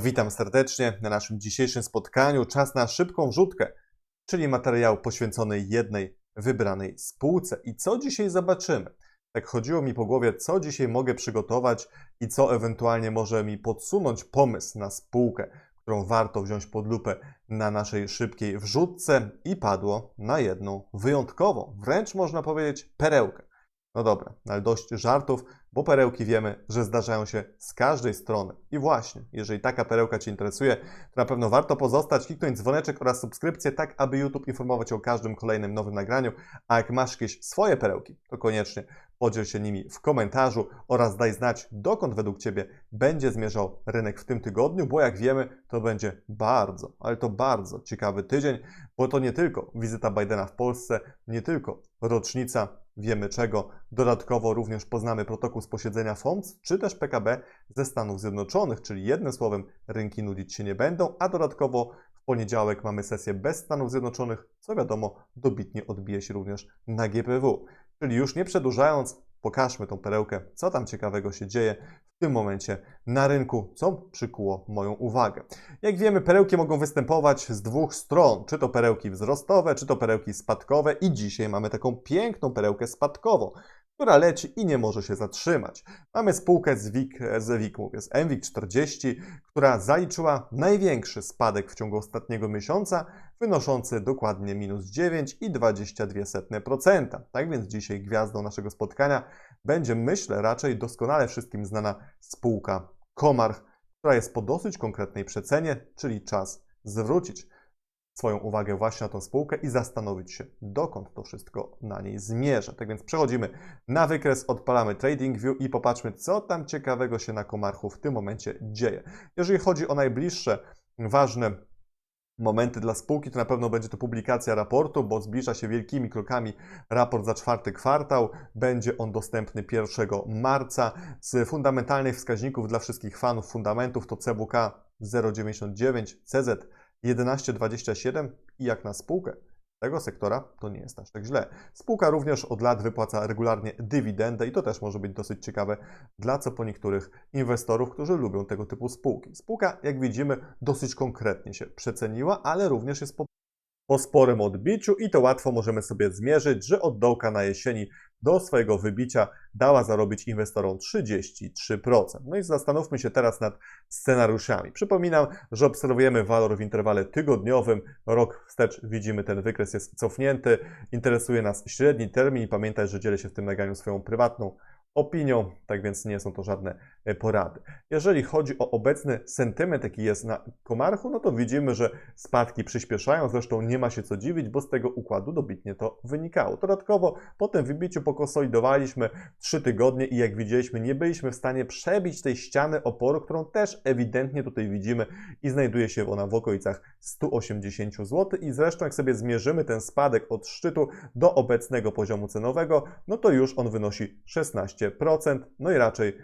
Witam serdecznie na naszym dzisiejszym spotkaniu. Czas na szybką wrzutkę, czyli materiał poświęcony jednej wybranej spółce. I co dzisiaj zobaczymy? Tak chodziło mi po głowie, co dzisiaj mogę przygotować i co ewentualnie może mi podsunąć pomysł na spółkę, którą warto wziąć pod lupę na naszej szybkiej wrzutce i padło na jedną wyjątkową, wręcz można powiedzieć perełkę. No dobra, ale dość żartów, bo perełki wiemy, że zdarzają się z każdej strony. I właśnie, jeżeli taka perełka Cię interesuje, to na pewno warto pozostać, kliknąć dzwoneczek oraz subskrypcję, tak aby YouTube informować o każdym kolejnym nowym nagraniu. A jak masz jakieś swoje perełki, to koniecznie podziel się nimi w komentarzu oraz daj znać, dokąd według Ciebie będzie zmierzał rynek w tym tygodniu, bo jak wiemy, to będzie bardzo, ale to bardzo ciekawy tydzień, bo to nie tylko wizyta Bidena w Polsce, nie tylko rocznica wiemy czego. Dodatkowo również poznamy protokół z posiedzenia FOMC, czy też PKB ze Stanów Zjednoczonych, czyli jednym słowem rynki nudzić się nie będą, a dodatkowo w poniedziałek mamy sesję bez Stanów Zjednoczonych, co wiadomo dobitnie odbije się również na GPW. Czyli już nie przedłużając, pokażmy tą perełkę, co tam ciekawego się dzieje tym momencie na rynku, co przykuło moją uwagę. Jak wiemy, perełki mogą występować z dwóch stron, czy to perełki wzrostowe, czy to perełki spadkowe i dzisiaj mamy taką piękną perełkę spadkową, która leci i nie może się zatrzymać. Mamy spółkę z WIG, z WIG mówię, z MWIG 40, która zaliczyła największy spadek w ciągu ostatniego miesiąca, wynoszący dokładnie minus 9,22%. Tak więc dzisiaj gwiazdą naszego spotkania będzie, myślę, raczej doskonale wszystkim znana spółka Komarch, która jest po dosyć konkretnej przecenie, czyli czas zwrócić swoją uwagę właśnie na tą spółkę i zastanowić się, dokąd to wszystko na niej zmierza. Tak więc przechodzimy na wykres, odpalamy TradingView i popatrzmy, co tam ciekawego się na Komarchu w tym momencie dzieje. Jeżeli chodzi o najbliższe ważne momenty dla spółki, to na pewno będzie to publikacja raportu, bo zbliża się wielkimi krokami raport za czwarty kwartał. Będzie on dostępny 1 marca. Z fundamentalnych wskaźników dla wszystkich fanów fundamentów to CWK 0,99, CZ 11,27 i jak na spółkę tego sektora to nie jest aż tak źle. Spółka również od lat wypłaca regularnie dywidendę i to też może być dosyć ciekawe dla co po niektórych inwestorów, którzy lubią tego typu spółki. Spółka, jak widzimy, dosyć konkretnie się przeceniła, ale również jest po po sporym odbiciu i to łatwo możemy sobie zmierzyć, że od dołka na jesieni do swojego wybicia dała zarobić inwestorom 33%. No i zastanówmy się teraz nad scenariuszami. Przypominam, że obserwujemy walor w interwale tygodniowym. Rok wstecz widzimy, ten wykres jest cofnięty. Interesuje nas średni termin i pamiętaj, że dzielę się w tym nagraniu swoją prywatną opinią, tak więc nie są to żadne e, porady. Jeżeli chodzi o obecny sentyment, jaki jest na Komarchu, no to widzimy, że spadki przyspieszają, zresztą nie ma się co dziwić, bo z tego układu dobitnie to wynikało. Dodatkowo po tym wybiciu pokonsolidowaliśmy 3 tygodnie i jak widzieliśmy, nie byliśmy w stanie przebić tej ściany oporu, którą też ewidentnie tutaj widzimy i znajduje się ona w okolicach 180 zł i zresztą jak sobie zmierzymy ten spadek od szczytu do obecnego poziomu cenowego, no to już on wynosi 16 15%, no i raczej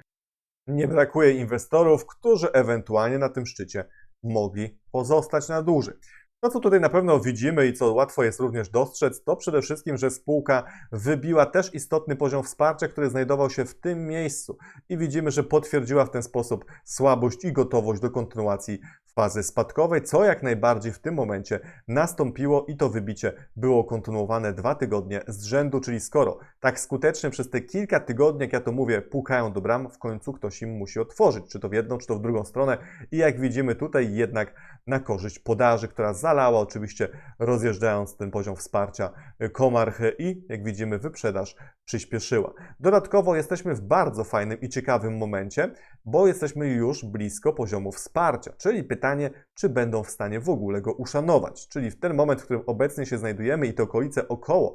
nie brakuje inwestorów, którzy ewentualnie na tym szczycie mogli pozostać na dłużej. To, co tutaj na pewno widzimy i co łatwo jest również dostrzec, to przede wszystkim, że spółka wybiła też istotny poziom wsparcia, który znajdował się w tym miejscu. I widzimy, że potwierdziła w ten sposób słabość i gotowość do kontynuacji fazy spadkowej, co jak najbardziej w tym momencie nastąpiło i to wybicie było kontynuowane dwa tygodnie z rzędu, czyli skoro tak skutecznie przez te kilka tygodni, jak ja to mówię, pukają do bram, w końcu ktoś im musi otworzyć, czy to w jedną, czy to w drugą stronę. I jak widzimy tutaj jednak na korzyść podaży, która zalała oczywiście rozjeżdżając ten poziom wsparcia Komarch i jak widzimy wyprzedaż przyspieszyła. Dodatkowo jesteśmy w bardzo fajnym i ciekawym momencie, bo jesteśmy już blisko poziomu wsparcia, czyli pytanie, czy będą w stanie w ogóle go uszanować. Czyli w ten moment, w którym obecnie się znajdujemy i to okolice około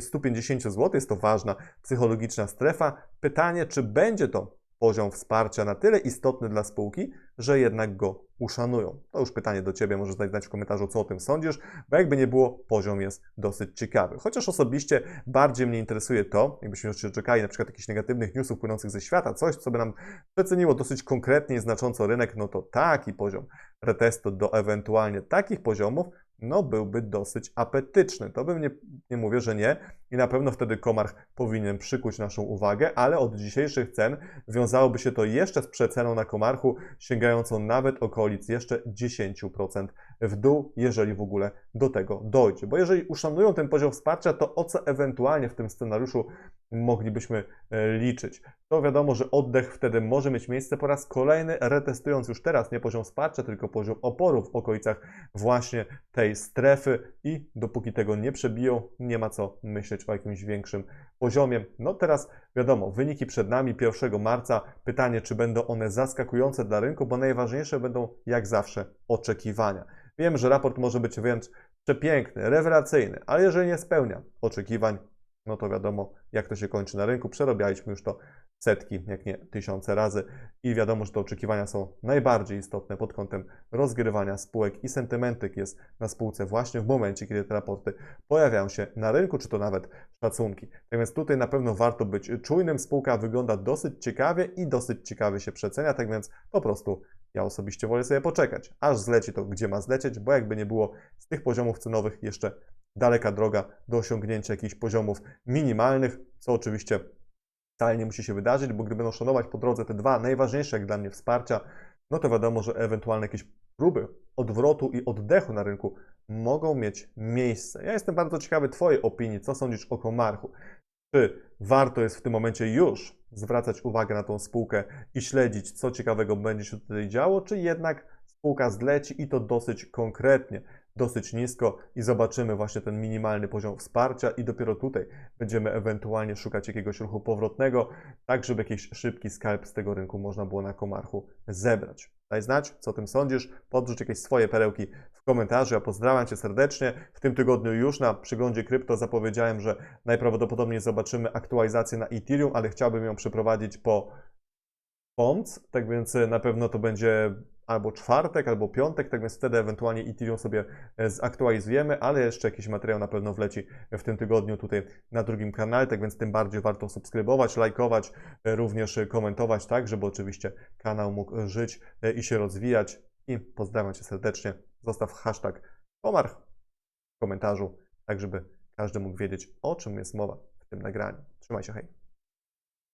150 zł, jest to ważna psychologiczna strefa. Pytanie, czy będzie to poziom wsparcia na tyle istotny dla spółki, że jednak go uszanują. To już pytanie do Ciebie, możesz znać w komentarzu, co o tym sądzisz, bo jakby nie było, poziom jest dosyć ciekawy. Chociaż osobiście bardziej mnie interesuje to, jakbyśmy się czekali na przykład jakichś negatywnych newsów płynących ze świata, coś, co by nam przeceniło dosyć konkretnie i znacząco rynek, no to taki poziom retestu do ewentualnie takich poziomów no byłby dosyć apetyczny. To bym nie, nie mówię, że nie i na pewno wtedy Komarch powinien przykuć naszą uwagę, ale od dzisiejszych cen wiązałoby się to jeszcze z przeceną na Komarchu, sięgającą nawet okolic jeszcze 10% w dół, jeżeli w ogóle do tego dojdzie. Bo jeżeli uszanują ten poziom wsparcia, to o co ewentualnie w tym scenariuszu moglibyśmy e, liczyć? To wiadomo, że oddech wtedy może mieć miejsce po raz kolejny, retestując już teraz nie poziom wsparcia, tylko poziom oporu w okolicach właśnie tej strefy i dopóki tego nie przebiją, nie ma co myśleć o jakimś większym poziomie. No teraz wiadomo, wyniki przed nami 1 marca. Pytanie, czy będą one zaskakujące dla rynku, bo najważniejsze będą jak zawsze oczekiwania. Wiem, że raport może być wręcz przepiękny, rewelacyjny, ale jeżeli nie spełnia oczekiwań, no to wiadomo, jak to się kończy na rynku. Przerobialiśmy już to setki, jak nie tysiące razy i wiadomo, że te oczekiwania są najbardziej istotne pod kątem rozgrywania spółek i sentymentyk jest na spółce właśnie w momencie, kiedy te raporty pojawiają się na rynku, czy to nawet szacunki. Tak więc tutaj na pewno warto być czujnym. Spółka wygląda dosyć ciekawie i dosyć ciekawie się przecenia, tak więc po prostu ja osobiście wolę sobie poczekać, aż zleci to, gdzie ma zlecieć, bo jakby nie było z tych poziomów cenowych jeszcze daleka droga do osiągnięcia jakichś poziomów minimalnych, co oczywiście wcale nie musi się wydarzyć, bo gdy będą szanować po drodze te dwa najważniejsze jak dla mnie wsparcia, no to wiadomo, że ewentualne jakieś próby odwrotu i oddechu na rynku mogą mieć miejsce. Ja jestem bardzo ciekawy Twojej opinii, co sądzisz o Komarchu. Czy warto jest w tym momencie już zwracać uwagę na tą spółkę i śledzić, co ciekawego będzie się tutaj działo, czy jednak spółka zleci i to dosyć konkretnie dosyć nisko i zobaczymy właśnie ten minimalny poziom wsparcia i dopiero tutaj będziemy ewentualnie szukać jakiegoś ruchu powrotnego, tak żeby jakiś szybki skalp z tego rynku można było na Komarchu zebrać. Daj znać, co o tym sądzisz, podrzuć jakieś swoje perełki w komentarzu. Ja pozdrawiam Cię serdecznie. W tym tygodniu już na przyglądzie krypto zapowiedziałem, że najprawdopodobniej zobaczymy aktualizację na Ethereum, ale chciałbym ją przeprowadzić po POMC, tak więc na pewno to będzie albo czwartek, albo piątek, tak więc wtedy ewentualnie Ethereum sobie e, zaktualizujemy, ale jeszcze jakiś materiał na pewno wleci w tym tygodniu tutaj na drugim kanale, tak więc tym bardziej warto subskrybować, lajkować, e, również komentować, tak, żeby oczywiście kanał mógł żyć e, i się rozwijać. I pozdrawiam Cię serdecznie. Zostaw hashtag Komarch w komentarzu, tak żeby każdy mógł wiedzieć, o czym jest mowa w tym nagraniu. Trzymaj się, hej!